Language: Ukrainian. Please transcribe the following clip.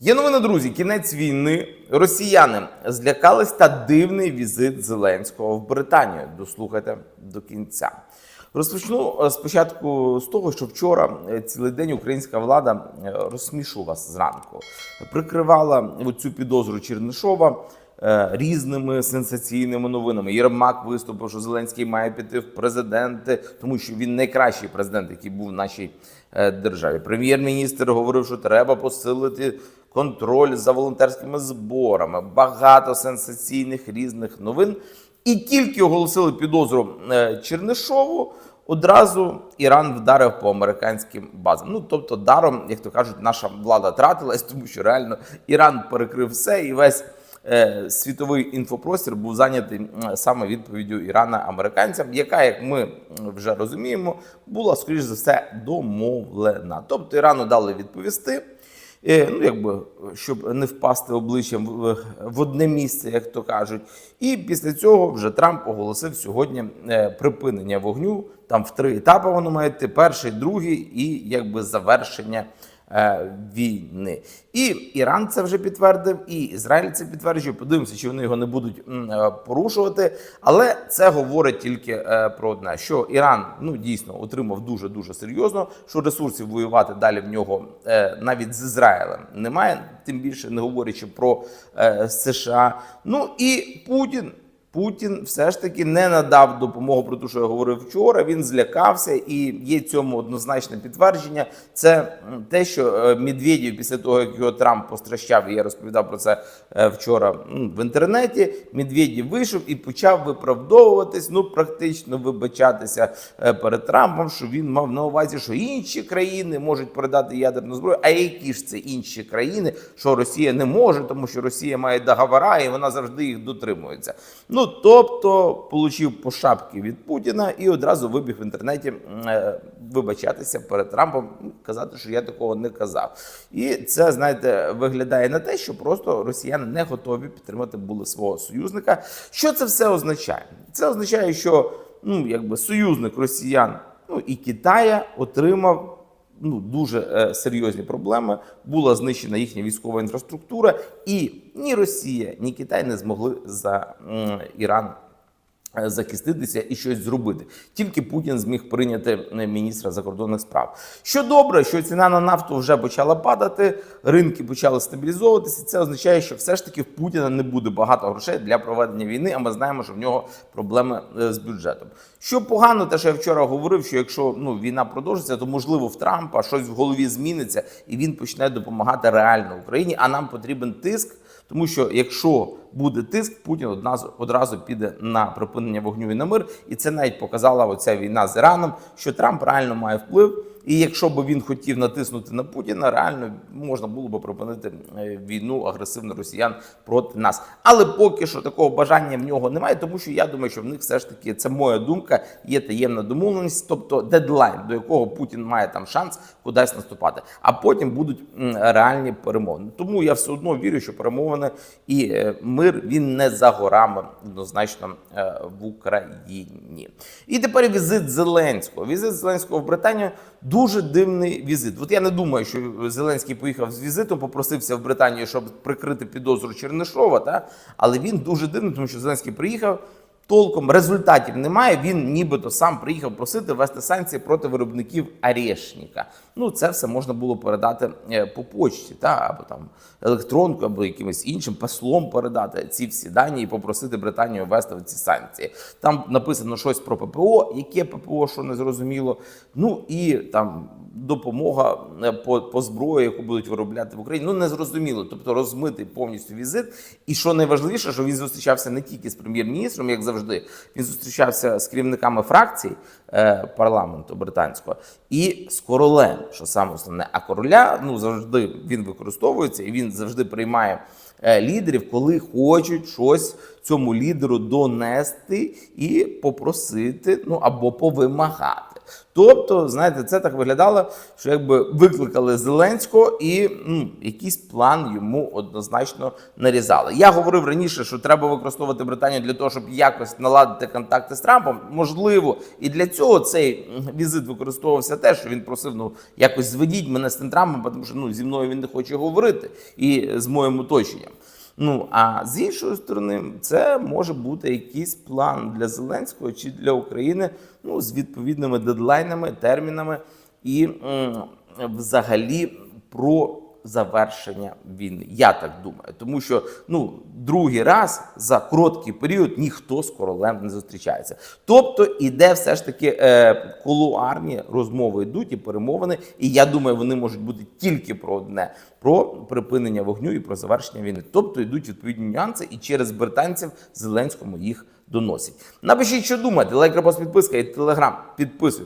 Є новина, друзі. Кінець війни. Росіяни злякались та дивний візит Зеленського в Британію. Дослухайте до кінця. Розпочну е, спочатку з того, що вчора е, цілий день українська влада е, розсмішу вас зранку, прикривала цю підозру Чернишова різними сенсаційними новинами. Єрмак виступив, що Зеленський має піти в президенти, тому що він найкращий президент, який був в нашій е, державі. Прем'єр-міністр говорив, що треба посилити контроль за волонтерськими зборами. Багато сенсаційних різних новин. І тільки оголосили підозру е, Чернишову. Одразу Іран вдарив по американським базам. Ну тобто, даром, як то кажуть, наша влада тратилась, тому що реально Іран перекрив все, і весь е, світовий інфопростір був зайнятий саме відповіддю Ірана американцям, яка, як ми вже розуміємо, була скоріш за все домовлена. Тобто Ірану дали відповісти. Е, ну якби щоб не впасти обличчям в, в одне місце, як то кажуть. І після цього вже Трамп оголосив сьогодні е, припинення вогню. Там в три етапи воно має йти: перший, другий і якби завершення. Е, Війни і Іран це вже підтвердив, і Ізраїль це підтверджує. Подивимося, чи вони його не будуть е, порушувати. Але це говорить тільки е, про одне: що Іран ну дійсно отримав дуже дуже серйозно, що ресурсів воювати далі в нього навіть з Ізраїлем немає, тим більше не говорячи про США. Ну і Путін. Путін все ж таки не надав допомогу про те, що я говорив вчора. Він злякався, і є цьому однозначне підтвердження. Це те, що е, Медведєв після того, як його Трамп постращав, і я розповідав про це е, вчора в інтернеті. Медведєв вийшов і почав виправдовуватись, ну практично вибачатися е, перед Трампом, що він мав на увазі, що інші країни можуть передати ядерну зброю. А які ж це інші країни, що Росія не може, тому що Росія має договора і вона завжди їх дотримується. Ну тобто, получив по шапки від Путіна і одразу вибіг в інтернеті е, вибачатися перед Трампом, казати, що я такого не казав. І це знаєте виглядає на те, що просто росіяни не готові підтримати були свого союзника. Що це все означає? Це означає, що ну якби союзник росіян, ну і Китая отримав ну дуже е, серйозні проблеми. Була знищена їхня військова інфраструктура, і ні Росія, ні Китай не змогли за Іран. Е, Захиститися і щось зробити. Тільки Путін зміг прийняти е, міністра закордонних справ. Що добре, що ціна на нафту вже почала падати, ринки почали стабілізовуватися. Це означає, що все ж таки в Путіна не буде багато грошей для проведення війни. А ми знаємо, що в нього проблеми е, з бюджетом. Що погано, те, що я вчора говорив, що якщо ну війна продовжиться, то можливо в Трампа щось в голові зміниться, і він почне допомагати реально Україні. А нам потрібен тиск. Тому що якщо буде тиск, Путін одразу одразу піде на припинення вогню і на мир, і це навіть показала оця війна з Іраном, що Трамп реально має вплив. І якщо б він хотів натиснути на Путіна, реально можна було б припинити е, війну агресивно росіян проти нас. Але поки що такого бажання в нього немає, тому що я думаю, що в них все ж таки це моя думка. Є таємна домовленість, тобто дедлайн, до якого Путін має там шанс кудись наступати. А потім будуть реальні перемовини. Тому я все одно вірю, що перемовини і е, мир він не за горами однозначно е, в Україні. І тепер візит Зеленського. Візит Зеленського в Британію дуже дивний візит. От я не думаю, що Зеленський поїхав з візитом, попросився в Британію, щоб прикрити підозру Чернишова. Та? Але він дуже дивний, тому що Зеленський приїхав. Толком результатів немає. Він нібито сам приїхав просити ввести санкції проти виробників Арешніка. Ну, це все можна було передати е, по почті, та або там електронкою, або якимось іншим послом передати ці всі дані і попросити Британію ввести ці санкції. Там написано щось про ППО, яке ППО, що не зрозуміло. Ну і там допомога е, по, по зброї, яку будуть виробляти в Україні. Ну не зрозуміло. Тобто розмитий повністю візит. І що найважливіше, що він зустрічався не тільки з прем'єр-міністром, як завжди, він зустрічався з керівниками фракцій е, парламенту британського і з королем, що саме основне. А короля ну завжди він використовується і він завжди приймає. е, Лідерів, коли хочуть щось цьому лідеру донести і попросити, ну або повимагати. Тобто, знаєте, це так виглядало, що якби викликали Зеленського і ну, якийсь план йому однозначно нарізали. Я говорив раніше, що треба використовувати Британію для того, щоб якось наладити контакти з Трампом. Можливо, і для цього цей візит використовувався теж, що він просив ну якось зведіть мене з тим Трампом, тому що ну зі мною він не хоче говорити і з моїм оточенням. Ну а з іншої сторони, це може бути якийсь план для Зеленського чи для України, ну з відповідними дедлайнами, термінами і м, взагалі про завершення війни. Я так думаю, тому що ну другий раз за короткий період ніхто з королем не зустрічається. Тобто іде все ж таки е, кулуарні розмови йдуть і перемовини. І я думаю, вони можуть бути тільки про одне: про припинення вогню і про завершення війни. Тобто йдуть відповідні нюанси, і через британців Зеленському їх доносять. Напишіть, що думаєте, лайк, репост, підписка і телеграм. Підписуйтесь.